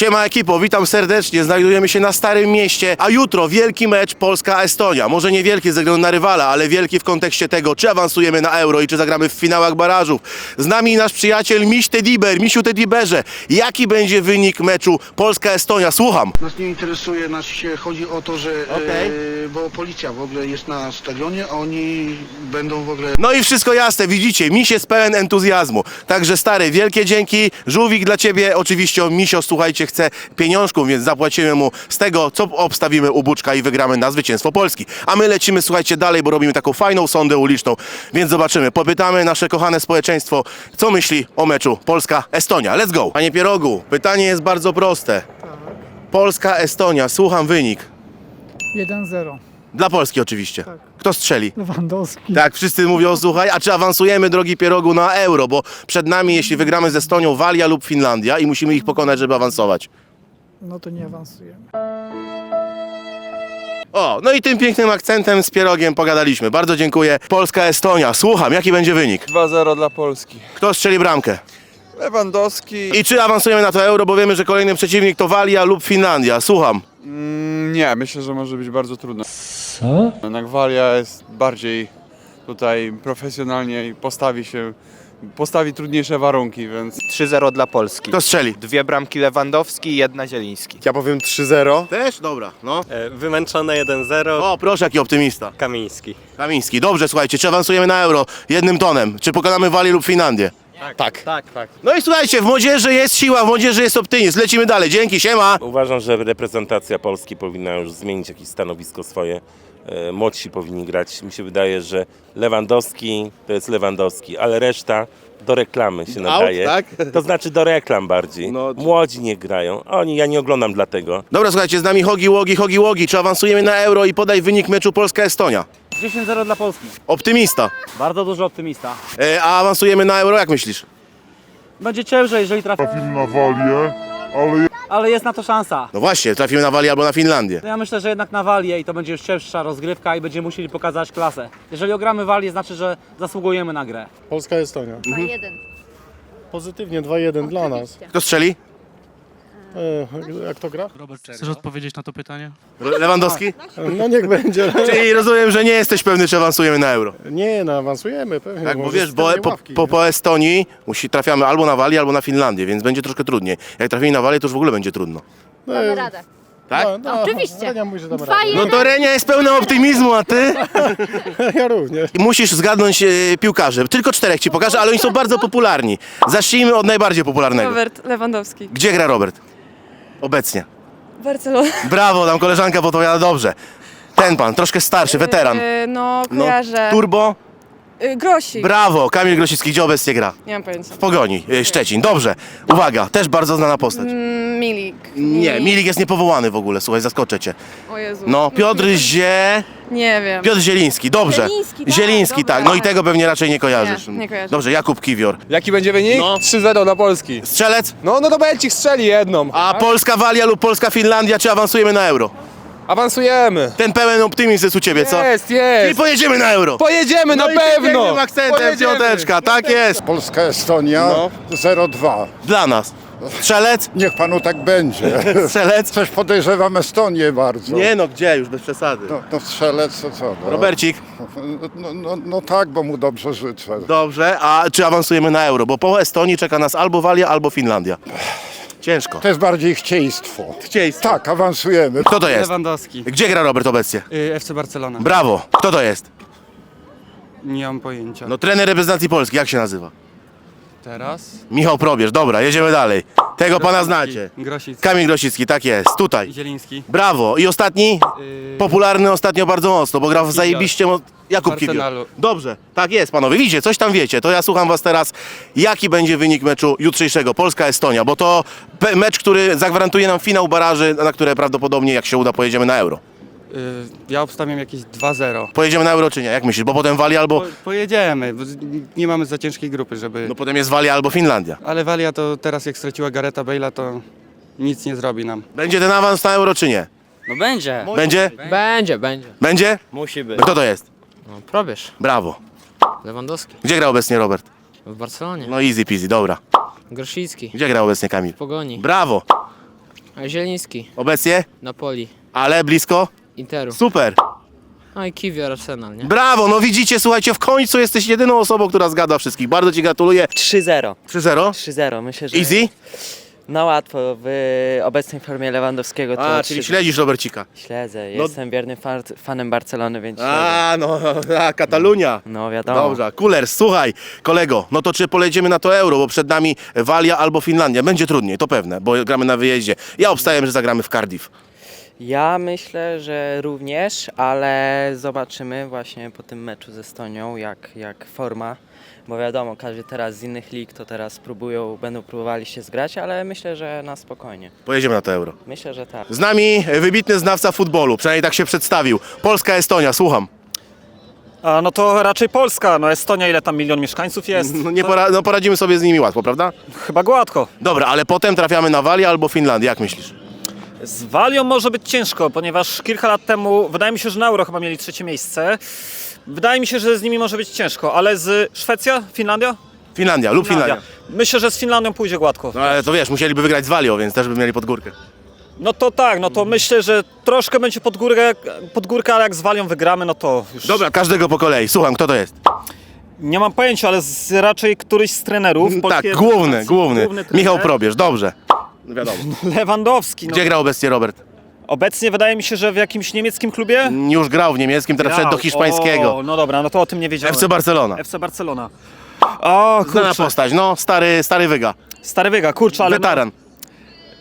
Siema ekipo, witam serdecznie. Znajdujemy się na Starym Mieście, a jutro wielki mecz Polska-Estonia. Może nie wielki ze względu na rywala, ale wielki w kontekście tego, czy awansujemy na Euro i czy zagramy w finałach barażów. Z nami nasz przyjaciel Miś Tediber. Misiu Tediberze, jaki będzie wynik meczu Polska-Estonia? Słucham. Nas nie interesuje, nas się chodzi o to, że Okej. e, bo policja w ogóle jest na stadionie, a oni będą w ogóle No i wszystko jasne, widzicie, Miś jest pełen entuzjazmu. Także stary, wielkie dzięki. Żółwik dla ciebie, oczywiście Misio, słuchajcie, chce pieniążków, więc zapłacimy mu z tego, co obstawimy u Buczka i wygramy na zwycięstwo Polski. A my lecimy, słuchajcie, dalej, bo robimy taką fajną sondę uliczną, więc zobaczymy. Popytamy nasze kochane społeczeństwo, co myśli o meczu Polska-Estonia. Let's go! Panie Pierogu, pytanie jest bardzo proste. Polska-Estonia, słucham wynik. 1-0. Dla Polski oczywiście. Kto strzeli? Lewandowski. Tak, wszyscy mówią, słuchaj, a czy awansujemy, drogi pierogu, na euro? Bo przed nami, jeśli wygramy z Estonią, Walia lub Finlandia i musimy ich pokonać, żeby awansować. No to nie awansujemy. O, no i tym pięknym akcentem z pierogiem pogadaliśmy. Bardzo dziękuję. Polska-Estonia. Słucham, jaki będzie wynik? 2-0 dla Polski. Kto strzeli bramkę? Lewandowski. I czy awansujemy na to euro, bo wiemy, że kolejny przeciwnik to Walia lub Finlandia. Słucham. Mm, nie, myślę, że może być bardzo trudno. Co? Jednak Walia jest bardziej tutaj profesjonalnie i postawi się, postawi trudniejsze warunki, więc 3-0 dla Polski. Kto strzeli? Dwie bramki Lewandowski, jedna Zieliński. Ja powiem 3-0. Też? Dobra, no. E, Wymęczone 1-0. O, proszę, jaki optymista. Kamiński. Kamiński. Dobrze, słuchajcie, czy awansujemy na euro jednym tonem? Czy pokonamy Walię lub Finlandię? Tak. Tak, tak. No i słuchajcie, w młodzieży jest siła, w młodzieży jest optymizm. Lecimy dalej. Dzięki, siema. Uważam, że reprezentacja Polski powinna już zmienić jakieś stanowisko swoje. E, Młodsi powinni grać. Mi się wydaje, że Lewandowski to jest Lewandowski, ale reszta do reklamy się nadaje. tak? To znaczy do reklam bardziej. No. Młodzi nie grają. Oni, ja nie oglądam dlatego. Dobra, słuchajcie, z nami Hogi Łogi, Hogi Łogi. Czy awansujemy na euro i podaj wynik meczu Polska-Estonia? 10-0 dla Polski. Optymista. Bardzo dużo optymista. E, a awansujemy na euro, jak myślisz? Będzie ciężej, jeżeli trafi, na Walię, ale ale jest na to szansa. No właśnie, trafimy na Walię albo na Finlandię. No Ja myślę, że jednak na Walię i to będzie już cięższa rozgrywka i będziemy musieli pokazać klasę. Jeżeli ogramy Walię, znaczy, że zasługujemy na grę. Polska Estonia. 2-1. Pozytywnie 2-1 dla nas. Kto strzeli? E, jak to gra? Chcesz odpowiedzieć na to pytanie? Le- Lewandowski? No niech będzie. Czyli rozumiem, że nie jesteś pewny, czy awansujemy na euro. Nie, no awansujemy pewnie. Tak, bo Może wiesz, z bo po, ławki. po, po Estonii musi, trafiamy albo na Walię, albo na Finlandię, więc będzie troszkę trudniej. Jak trafimy na Walię, to już w ogóle będzie trudno. No, Damy radę. Tak? no, no, Oczywiście. Renia mówi, że damy Dwa radę. No to Renia jest pełna optymizmu, a ty? Ja również. Musisz zgadnąć e, piłkarzy. Tylko czterech ci pokażę, ale oni są bardzo popularni. Zacznijmy od najbardziej popularnego. Robert Lewandowski. Gdzie gra Robert? Obecnie. Barcelona. Brawo, tam koleżanka podpowiada dobrze. Ten pan, troszkę starszy, weteran. no, No, kojarzę. turbo, Y, Grosik. brawo, Kamil Grosicki, gdzie obecnie gra? Nie mam pojęcia. W Pogoni, e, Szczecin, dobrze. Uwaga, też bardzo znana postać. Milik. Nie, Milik jest niepowołany w ogóle, słuchaj, zaskoczę cię. O Jezu. No, Piotr Zie... Nie wiem. Piotr Zieliński, dobrze. Zieliński, tak, Zieliński, dobra. tak. No i tego pewnie raczej nie kojarzysz. Nie, nie kojarzę. Dobrze, Jakub Kiwior. jaki będzie wynik? No. 3-0 dla Polski. Strzelec? No, no to Belcik strzeli jedną. A Polska Walia lub Polska Finlandia, czy awansujemy na euro? Awansujemy. Ten pełen optymizm jest u ciebie, co? Jest, I jest. pojedziemy na euro. Pojedziemy No na i tym pewno. pięknym akcentem, Pojedziemy. piąteczka, tak jest. Polska Estonia No. 0-2. Dla nas. Strzelec? Niech panu tak będzie. Strzelec? Coś podejrzewam Estonię bardzo. Nie no, gdzie już, bez przesady. No, no strzelec to co? No, Robercik, No, no, no tak, bo mu dobrze życzę. dobrze. A czy awansujemy na euro? Bo po Estonii czeka nas albo Walia, albo Finlandia. Ciężko. To jest bardziej chcieństwo. Chcieństwo. Tak, awansujemy. Kto to jest? Lewandowski. Gdzie gra Robert obecnie? FC Barcelona. Brawo. Kto to jest? Nie mam pojęcia. No trener reprezentacji Polski, jak się nazywa? Teraz? Michał Probierz, dobra, jedziemy dalej. Tego pana znacie. Grosicki. Kamil Grosicki, tak jest, tutaj. Zieliński. Brawo. I ostatni? Popularny ostatnio bardzo mocno, bo grał w zajebiście... mo- Jakub Kiwior. Arsenalu. Dobrze, tak jest panowie, widzicie, coś tam wiecie. To ja słucham was teraz, jaki będzie wynik meczu jutrzejszego Polska-Estonia, bo to pe- mecz, który zagwarantuje nam finał baraży, na które prawdopodobnie, jak się uda, pojedziemy na Euro. Ja obstawiam jakieś 2-0. Pojedziemy na Euro czy nie? Jak myślisz? Bo potem Walia albo... Pojedziemy, nie mamy za ciężkiej grupy, żeby... No potem jest Walia albo Finlandia. Ale Walia to teraz jak straciła Gareta Bale'a, to nic nie zrobi nam. Będzie ten awans na Euro czy nie? No będzie. Będzie? Będzie, będzie. Będzie? Musi być. Kto to jest? No, probierz. Brawo. Lewandowski Gdzie gra obecnie Robert? w Barcelonie. No easy peasy, dobra. Grosicki Gdzie gra obecnie Kamil? w Pogoni. Brawo. Zieliński, Obecnie? Napoli, Ale blisko? Interu. Super. No i Kiwior, Arsenal, nie? Brawo, no widzicie, słuchajcie, w końcu jesteś jedyną osobą, która zgadza wszystkich. Bardzo Ci gratuluję. 3-0. 3-0. 3-0, myślę, że... Easy? No łatwo, w obecnej formie Lewandowskiego to... A, czyli śledzisz Robercika. Śledzę, No- jestem wiernym fan, fanem Barcelony, więc śledzę. A, no, a, Katalunia. No wiadomo. Dobrze, Kulers, słuchaj, kolego, no to czy polecimy na to euro, bo przed nami Walia albo Finlandia. Będzie trudniej, to pewne, bo gramy na wyjeździe. Ja obstaję, że zagramy w Cardiff. Ja myślę, że również, ale zobaczymy właśnie po tym meczu ze Estonią, jak, jak forma. Bo wiadomo, każdy teraz z innych lig to teraz próbują, będą próbowali się zgrać, ale myślę, że na spokojnie. Pojedziemy na to euro. Myślę, że tak. Z nami wybitny znawca futbolu, przynajmniej tak się przedstawił. Polska, Estonia, słucham. A, no to raczej Polska, no Estonia ile tam milion mieszkańców jest? No, nie pora, no poradzimy sobie z nimi łatwo, prawda? Chyba gładko. Dobra, ale potem trafiamy na Walię albo Finlandię, jak myślisz? Z Walią może być ciężko, ponieważ kilka lat temu, wydaje mi się, że na Euro chyba mieli trzecie miejsce. Wydaje mi się, że z nimi może być ciężko, ale z Szwecja, Finlandia? Finlandia lub Finlandia. Myślę, że z Finlandią pójdzie gładko. No ale to wiesz, musieliby wygrać z Walią, więc też by mieli pod górkę. No to tak, no to myślę, że troszkę będzie pod górkę, pod górkę, ale jak z Walią wygramy, no to już... Dobra, każdego po kolei. Słucham, kto to jest? Nie mam pojęcia, ale z, raczej któryś z trenerów. tak, polskiej główny, reprezentacji, główny. trener. Michał Probierz, dobrze. No wiadomo. Lewandowski. No. Gdzie gra obecnie Robert? Obecnie wydaje mi się, że w jakimś niemieckim klubie. Już grał w niemieckim, teraz wszedł do hiszpańskiego. O, no dobra, no to o tym nie wiedziałem. FC Barcelona. FC Barcelona. O, Znana kurczę. postać, no, stary, stary wyga. Stary wyga, kurczę, ale no, Weteran.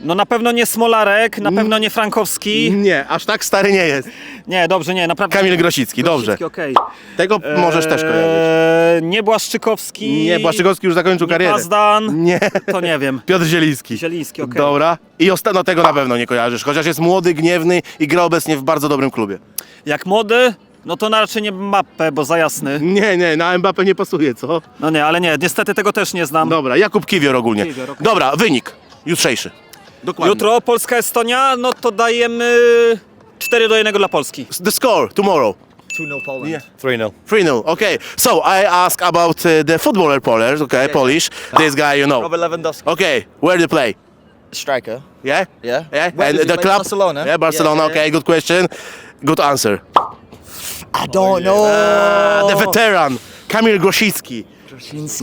No na pewno nie Smolarek, na pewno nie Frankowski. Nie, aż tak stary nie jest. Nie, dobrze, nie, naprawdę. Kamil Grosicki, dobrze. Okej. Tego możesz też kojarzyć. Eee, Nie Błaszczykowski. Nie, Błaszczykowski już zakończył nie karierę. Pazdan. Nie, To nie wiem. Piotr Zieliński. Zieliński, okej. Dobra. I ostatnio tego na pewno nie kojarzysz, chociaż jest młody, gniewny i gra obecnie w bardzo dobrym klubie. Jak młody, no to na raczej nie mapę, bo za jasny. Nie, nie, na Mbappé nie pasuje, co? No nie, ale nie, niestety tego też nie znam. Dobra, Jakub Kiwior ogólnie. Kiwior, okej. Dobra, wynik jutrzejszy. Dokładnie. Jutro Polska-Estonia, no to dajemy 4 do 1 dla Polski. The score tomorrow. 2-0 Poland. Yeah. 3-0. 3-0. Okay. So I ask about uh, the footballer Polish, okay, Polish. This guy, you know. Lewandowski. Okay, where they play? Striker. Yeah? Yeah. Yeah. Where does he play? Barcelona? Yeah, Barcelona. Yeah, yeah, okay, good question. Good answer. I don't know. Ah, the veteran, Kamil Grosicki.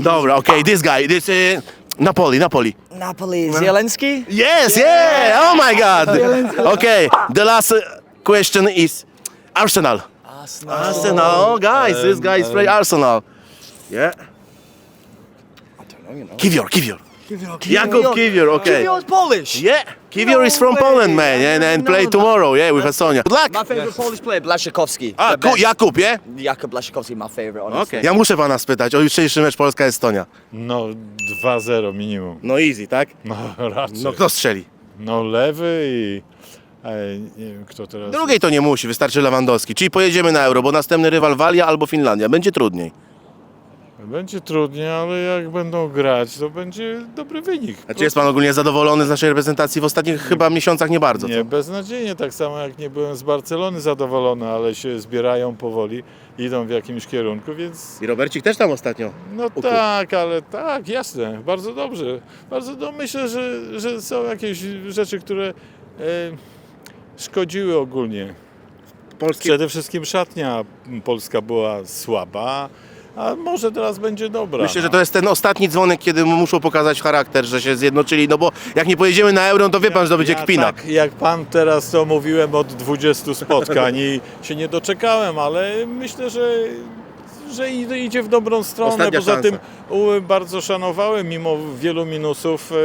Dobra, okay, this guy, this uh, Napoli, Napoli. Napoli. Zielinski? Yes, yeah. Oh my God. Okay, the last uh, question is Arsenal. Arsenal. Arsenal, guys, this guy is play Arsenal. Yeah. Kiwior, Jakub Kiwior, okay. Polish. Yeah, Kiwior is from Poland, man, and, and play tomorrow, yeah, with Estonia. Good luck. My favourite Polish player, Blaszczykowski. A, The ku, best. Jakub, yeah? Jakub Blaszczykowski, my favourite, honestly. Okay. Ja muszę pana spytać o jutrzejszy mecz Polska-Estonia. No 2-0 minimum. No easy, tak? No raczej. No kto strzeli? No lewy i... E, nie wiem kto teraz... Drugiej to nie musi, wystarczy Lewandowski. Czyli pojedziemy na Euro, bo następny rywal Walia albo Finlandia. Będzie trudniej. Będzie trudniej, ale jak będą grać, to będzie dobry wynik. A czy jest pan ogólnie zadowolony z naszej reprezentacji w ostatnich chyba miesiącach? Nie bardzo. Nie, beznadziejnie, tak samo jak nie byłem z Barcelony zadowolony, ale się zbierają powoli, idą w jakimś kierunku, więc I Robercik też tam ostatnio. no Uku. tak, ale tak, jasne, bardzo dobrze. Bardzo do, myślę, że, że są jakieś rzeczy, które e, szkodziły ogólnie. Polski... Przede wszystkim szatnia polska była słaba, a może teraz będzie dobra. Myślę, że no. to jest ten ostatni dzwonek, kiedy muszą pokazać charakter, że się zjednoczyli, no bo jak nie pojedziemy na Euro, to wie pan, że to będzie ja kpina. Tak, jak pan teraz to mówiłem od 20 spotkań i się nie doczekałem, ale myślę, że, że idzie w dobrą stronę. Ostatnia Poza szansa. tym bardzo szanowałem mimo wielu minusów e,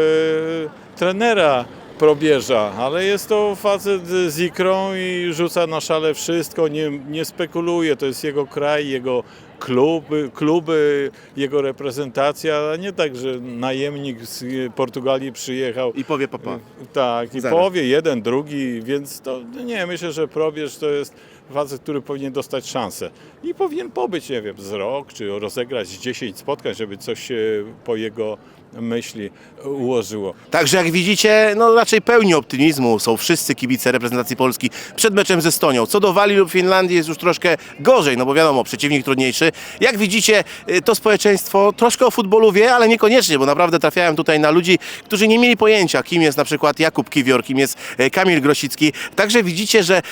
trenera probierza, ale jest to facet z ikrą i rzuca na szale wszystko, nie, nie spekuluje, to jest jego kraj, jego kluby, kluby, jego reprezentacja, a nie tak, że najemnik z Portugalii przyjechał I powie papa. tak, i Zero. połowie jeden, drugi, więc to nie, myślę, że probierz to jest facet, który powinien dostać szansę i powinien pobyć, nie wiem, z rok, czy rozegrać 10 spotkań, żeby coś się po jego myśli ułożyło. Także jak widzicie, no raczej pełni optymizmu są wszyscy kibice reprezentacji Polski przed meczem z Estonią. Co do Walii lub Finlandii jest już troszkę gorzej, no bo wiadomo, przeciwnik trudniejszy. Jak widzicie, y, to społeczeństwo troszkę o futbolu wie, ale niekoniecznie, bo naprawdę trafiałem tutaj na ludzi, którzy nie mieli pojęcia, kim jest na przykład Jakub Kiwior, kim jest e, Kamil Grosicki. Także widzicie, że e,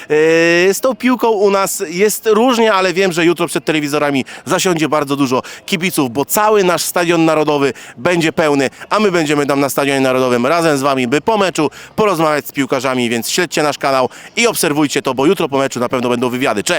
z tą u nas jest różnie, ale wiem, że jutro przed telewizorami zasiądzie bardzo dużo kibiców, bo cały nasz stadion narodowy będzie pełny, a my będziemy tam na stadionie narodowym razem z wami, by po meczu porozmawiać z piłkarzami, więc śledźcie nasz kanał i obserwujcie to, bo jutro po meczu na pewno będą wywiady. Cześć!